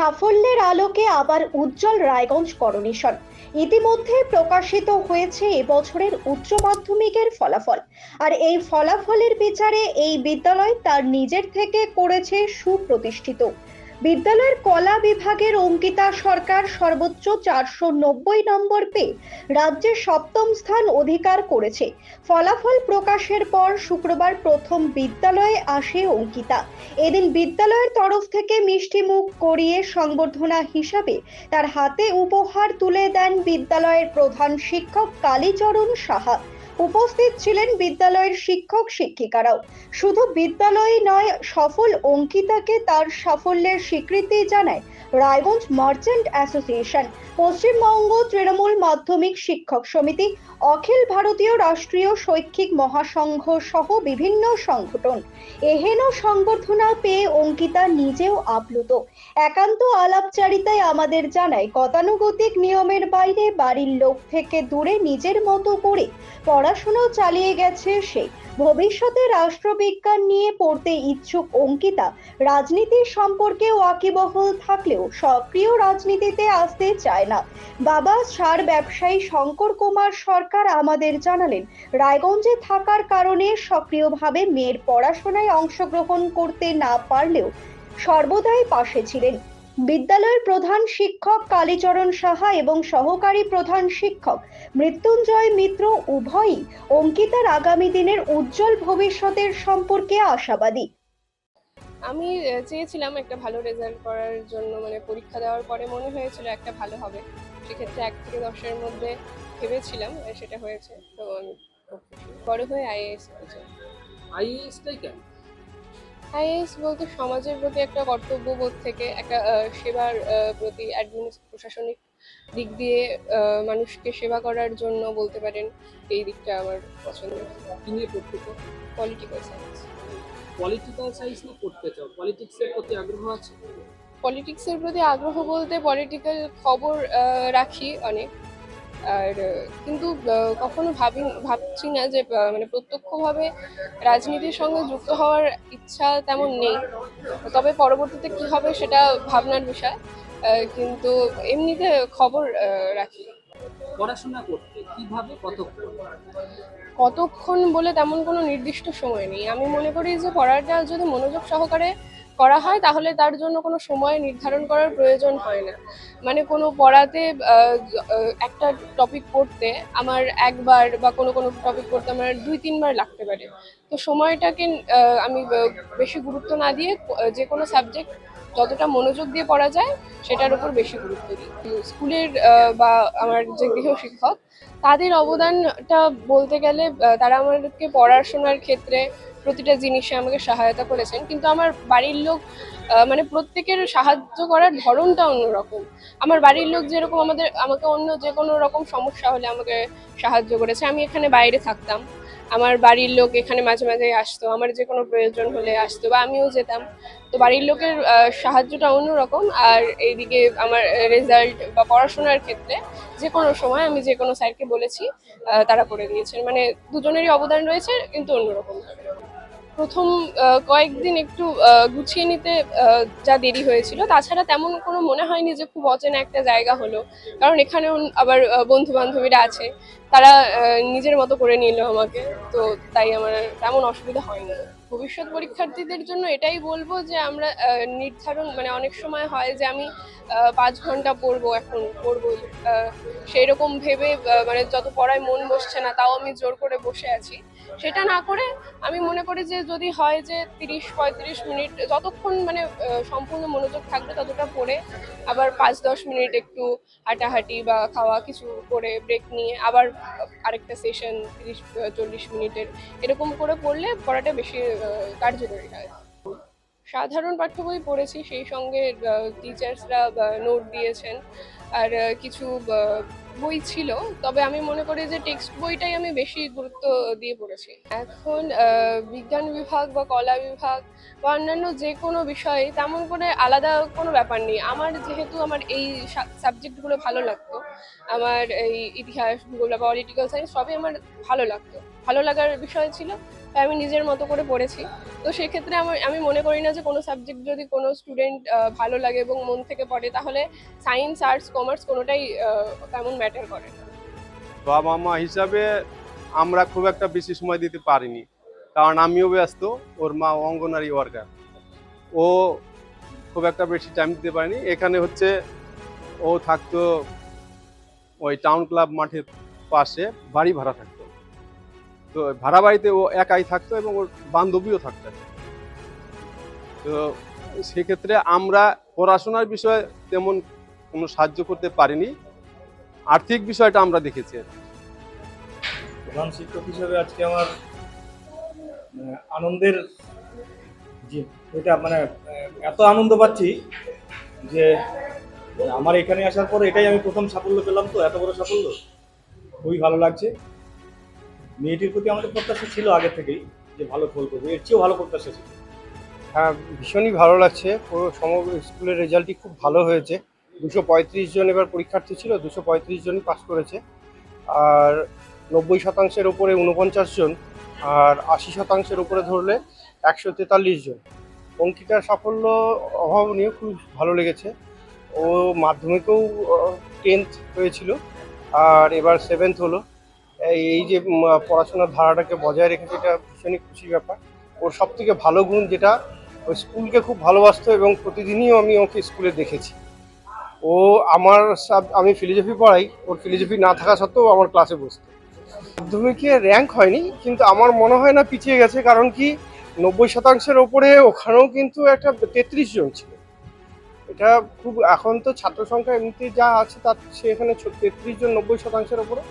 সাফল্যের আলোকে আবার উজ্জ্বল রায়গঞ্জ করণেশন। ইতিমধ্যে প্রকাশিত হয়েছে এবছরের উচ্চ মাধ্যমিকের ফলাফল। আর এই ফলাফলের বিচারে এই বিদ্যালয় তার নিজের থেকে করেছে সুপ্রতিষ্ঠিত। বিদ্যালয়ের কলা বিভাগের অঙ্কিতা সরকার সর্বোচ্চ চারশো নব্বই নম্বর পেয়ে রাজ্যে সপ্তম স্থান অধিকার করেছে। ফলাফল প্রকাশের পর শুক্রবার প্রথম বিদ্যালয়ে আসে অঙ্কিতা। এদিন বিদ্যালয়ের তরফ থেকে মিষ্টিমুখ করিয়ে সংবর্ধনা হিসাবে তার হাতে উপহার তুলে দেন বিদ্যালয়ের প্রধান শিক্ষক কালীচরণ সাহা। উপস্থিত ছিলেন বিদ্যালয়ের শিক্ষক শিক্ষিকারাও। শুধু বিদ্যালয় নয়, সফল অঙ্কিতাকে তার সাফল্যের স্বীকৃতি জানায় রায়গঞ্জ মার্চেন্ট অ্যাসোসিয়েশন। পশ্চিমবঙ্গ তৃণমূল মাধ্যমিক শিক্ষক সমিতি, অখিল ভারতীয় রাষ্ট্রীয় শৈক্ষিক মহাসংঘ সহ বিভিন্ন সংগঠন। এহেন সংবর্ধনা পেয়ে অঙ্কিতা নিজেও আপ্লুত। একান্ত আলাপচারিতায় আমাদের জানায়, গতানুগতিক নিয়মের বাইরে বাড়ির লোক থেকে দূরে নিজের মতো করে পড়াশোনা চালিয়ে গেছে সে। ভবিষ্যতে রাষ্ট্রবিজ্ঞান নিয়ে পড়তে ইচ্ছুক অঙ্কিতা রাজনীতির সম্পর্কে ওয়াকিবহল থাকলেও সক্রিয় রাজনীতিতে আসতে চায় না। বাবা সার ব্যবসায়ী শঙ্কর কুমার সরকার আমাদের জানালেন, রায়গঞ্জে থাকার কারণে সক্রিয়ভাবে মেয়ের পড়াশোনায় অংশগ্রহণ করতে না পারলেও সর্বদাই পাশে ছিলেন। বিদ্যালয়ের প্রধান শিক্ষক কালীচরণ সাহা এবং সহকারী প্রধান শিক্ষক মৃত্যুঞ্জয় মিত্র উভয়ই অঙ্কিতার আগামী দিনের উজ্জ্বল ভবিষ্যতের সম্পর্কে আশাবাদী। আমি চেয়েছিলাম একটা ভালো রেজাল্ট করার জন্য মানে পরীক্ষা দেওয়ার পরে মনে হয়েছিল একটা ভালো হবে। সেক্ষেত্রে এক থেকে দশের মধ্যে ভেবেছিলাম সেটা হয়েছে। তো আমি বড় হয়ে আইএএস হয়েছে আইএএসটাই কেন? আইএএস বলতে সমাজের প্রতি একটা কর্তব্যবোধ থেকে একটা সেবার প্রতি প্রশাসনিক দিক দিয়ে মানুষকে সেবা করার জন্য বলতে পারেন এই দিকটা আমার পছন্দ। কি নিয়ে পড়তে চাও? পলিটিক্যাল সায়েন্স পলিটিক্যাল সায়েন্স নিয়ে পড়তে চাও? পলিটিক্সের প্রতি আগ্রহ আছে? পলিটিক্সের প্রতি আগ্রহ বলতে পলিটিক্যাল খবর রাখি অনেক। আর কিন্তু কখনো ভাবি ভাবছি না যে মানে প্রত্যক্ষভাবে রাজনীতির সঙ্গে যুক্ত হওয়ার ইচ্ছা তেমন নেই। তবে পরবর্তীতে কি হবে সেটা ভাবনার বিষয় কিন্তু এমনিতে খবর রাখি। পড়াশোনা করতে কীভাবে কতক্ষণ? কতক্ষণ বলে তেমন কোনো নির্দিষ্ট সময় নেই। আমি মনে করি যে পড়াটা যদি মনোযোগ সহকারে করা হয়, তাহলে তার জন্য কোনো সময় নির্ধারণ করার প্রয়োজন হয় না। মানে কোনো পড়াতে একটা টপিক পড়তে আমার একবার বা কোনো কোনো টপিক পড়তে আমার দুই, তিনবার লাগতে পারে। তো সময়টাকে আমি বেশি গুরুত্ব না দিয়ে যে কোনো সাবজেক্ট যতটা মনোযোগ দিয়ে পড়া যায়, সেটার উপর বেশি গুরুত্ব দিই। স্কুলের বা আমার যে গৃহ শিক্ষক তাদের অবদানটা বলতে গেলে তারা আমাদেরকে পড়াশোনার ক্ষেত্রে প্রতিটা জিনিসে আমাকে সহায়তা করেছেন। কিন্তু আমার বাড়ির লোক মানে প্রত্যেকের সাহায্য করার ধরনটা অন্যরকম। আমার বাড়ির লোক যেরকম আমাদের, আমাকে অন্য যে কোনো রকম সমস্যা হলে আমাকে সাহায্য করেছে। আমি এখানে বাইরে থাকতাম। আমার বাড়ির লোক এখানে মাঝে মাঝে আসতো, আমার যে কোনো প্রয়োজন হলে আসতো বা আমিও যেতাম। তো বাড়ির লোকের সাহায্যটা অন্যরকম আর এইদিকে আমার রেজাল্ট বা পড়াশোনার ক্ষেত্রে যে কোনো সময় আমি যে কোনো স্যারকে বলেছি তারা করে দিয়েছেন। মানে দুজনেরই অবদান রয়েছে কিন্তু অন্যরকম। প্রথম কয়েকদিন একটু গুছিয়ে নিতে যা দেরি হয়েছিল। তাছাড়া তেমন কোনো মনে হয়নি যে খুব অচেনা একটা জায়গা হলো। কারণ এখানেও আবার বন্ধু বান্ধবীরা আছে। তারা নিজের মতো করে নিল আমাকে। তো তাই আমার তেমন অসুবিধা হয়নি। ভবিষ্যৎ পরীক্ষার্থীদের জন্য এটাই বলব যে আমরা নির্ধারণ মানে অনেক সময় হয় যে আমি পাঁচ ঘণ্টা পড়ব এখন পড়বোই। আহ, সেই রকম ভেবে মানে যত পড়ায় মন বসছে না তাও আমি জোর করে বসে আছি। সেটা না করে আমি মনে করি যে যদি হয় যে তিরিশ, পঁয়ত্রিশ মিনিট, যতক্ষণ মানে সম্পূর্ণ মনোযোগ থাকবে ততটা পড়ে। আবার পাঁচ, দশ মিনিট একটু হাঁটাহাঁটি বা খাওয়া কিছু করে ব্রেক নিয়ে আবার আরেকটা সেশন তিরিশ, চল্লিশ মিনিটের এরকম করে পড়লে পড়াটা বেশি কার্যকরী হয়। সাধারণ পাঠ্য বই পড়েছি, সেই সঙ্গে টিচার্সরা নোট দিয়েছেন। আর কিছু বই ছিল, তবে আমি মনে করি যে টেক্সট বইটাই আমি বেশি গুরুত্ব দিয়ে পড়েছি। এখন বিজ্ঞান বিভাগ বা কলা বিভাগ বা অন্যান্য যে কোনো বিষয়ে তেমন করে আলাদা কোনো ব্যাপার নেই। আমার যেহেতু আমার এই সাবজেক্টগুলো ভালো লাগতো, আমার এই ইতিহাস, ভূগোল বা পলিটিক্যাল সায়েন্স সবই আমার ভালো লাগতো। ভালো লাগার বিষয় ছিল, তাই আমি নিজের মতো করে পড়েছি। তো সেক্ষেত্রে আমার, আমি মনে করি না যে কোনো সাবজেক্ট যদি কোনো স্টুডেন্ট ভালো লাগে এবং মন থেকে পড়ে, তাহলে সায়েন্স আর্টস কমার্স কোনোটাই তেমন ম্যাটার করে না। বাবা মা হিসাবে আমরা খুব একটা বেশি সময় দিতে পারিনি, কারণ আমিও ব্যস্ত, ওর মা অঙ্গনারী ওয়ার্কার ও খুব একটা বেশি টাইম দিতে পারেনি। এখানে হচ্ছে ও থাকতো ওই টাউন ক্লাব মাঠের পাশে, বাড়ি ভাড়া থাকতো। তো ভাড়া বাড়িতে ও একাই থাকতো এবং ওর বান্ধবীও থাকতো। তো সেক্ষেত্রে আমরা পড়াশোনার বিষয়ে তেমন কোনো সাহায্য করতে পারিনি। আর্থিক বিষয়টা আমরা দেখেছি। প্রধান শিক্ষক হিসেবে আজকে আমার আনন্দের যে এটা মানে এত আনন্দ পাচ্ছি যে আমার এখানে আসার পর এটাই আমি প্রথম সাফল্য পেলাম তো, এত বড় সাফল্য? খুবই ভালো লাগছে। মেয়েটির প্রতি আমাদের প্রত্যাশা ছিল আগে থেকেই যে ভালো ফল করবে এর চেয়েও ভালো প্রত্যাশা ছিল। হ্যাঁ ভীষণই ভালো লাগছে। পুরো সমগ্র স্কুলের রেজাল্টই খুব ভালো হয়েছে। দুশো পঁয়ত্রিশ জন এবার পরীক্ষার্থী ছিল, দুশো পঁয়ত্রিশ জনই পাস করেছে। আর নব্বই শতাংশের উপরে উনপঞ্চাশ জন, আর আশি শতাংশের উপরে ধরলে একশো তেতাল্লিশ জন। অঙ্কিতার সাফল্য অভাবনীয় খুব ভালো লেগেছে। ও মাধ্যমিকেও টেন্থ হয়েছিল, আর এবার সেভেন্থ হলো। এই যে পড়াশোনার ধারাটাকে বজায় রেখেছে, এটা ভীষণই খুশির ব্যাপার। ওর সব থেকে ভালো গুণ যেটা, ওই স্কুলকে খুব ভালোবাসতো এবং প্রতিদিনই আমি ওকে স্কুলে দেখেছি। ও আমার সাব, আমি ফিলোজফি পড়াই, ওর ফিলোজফি না থাকা সত্ত্বেও আমার ক্লাসে বসতো। মাধ্যমিকে র্যাঙ্ক হয়নি, কিন্তু আমার মনে হয় না পিছিয়ে গেছে, কারণ কি নব্বই শতাংশের ওপরে ওখানেও কিন্তু একটা তেত্রিশ জন ছিল। এটা খুব, এখন তো ছাত্র সংখ্যা এমনিতে যা আছে, তার সেখানে তেত্রিশ জন নব্বই শতাংশের ওপরে।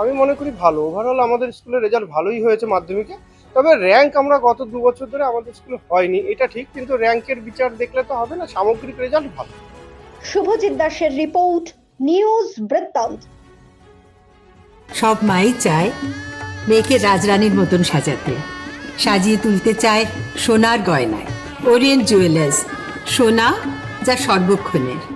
আমি মনে করি ভালো। ওভারঅল আমাদের স্কুলের রেজাল্ট ভালোই হয়েছে মাধ্যমিকে। তবে র্যাঙ্ক আমরা গত দু বছর ধরে আমাদের স্কুলে হয়নি এটা ঠিক। কিন্তু র্যাঙ্কের বিচার দেখলে তো হবে না সামগ্রিক রেজাল্ট ভালো। শুভজিৎ দাসের রিপোর্ট নিউজ বৃত্তান্ত সব মাই চায় মেয়েকে রাজরানীর মতন সাজাতে। সাজিয়ে তুলতে চায় সোনার গয়নায়। ওরিয়েন্ট জুয়েলার্স সোনা যা সর্বক্ষণের।